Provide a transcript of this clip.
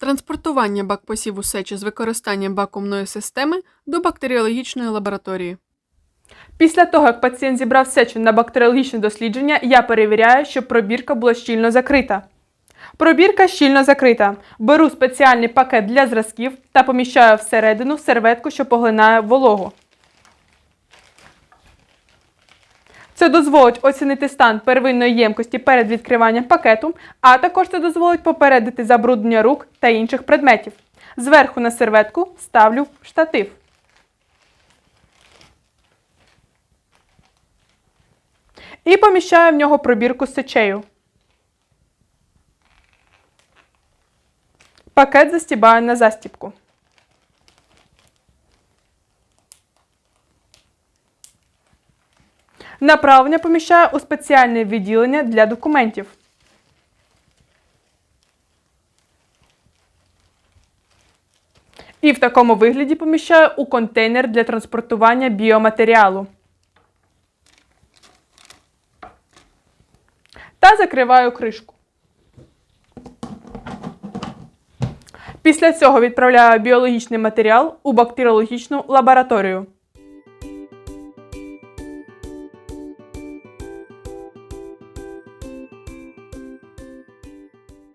Транспортування бакпосіву сечі з використанням вакуумної системи до бактеріологічної лабораторії. Після того, як пацієнт зібрав сечу на бактеріологічне дослідження, я перевіряю, щоб пробірка була щільно закрита. Пробірка щільно закрита. Беру спеціальний пакет для зразків та поміщаю всередину серветку, що поглинає вологу. Це дозволить оцінити стан первинної ємкості перед відкриванням пакету, а також це дозволить попередити забруднення рук та інших предметів. Зверху на серветку ставлю штатив. І поміщаю в нього пробірку з сечею. Пакет застібаю на застібку. Направлення поміщаю у спеціальне відділення для документів. І в такому вигляді поміщаю у контейнер для транспортування біоматеріалу. Та закриваю кришку. Після цього відправляю біологічний матеріал у бактеріологічну лабораторію.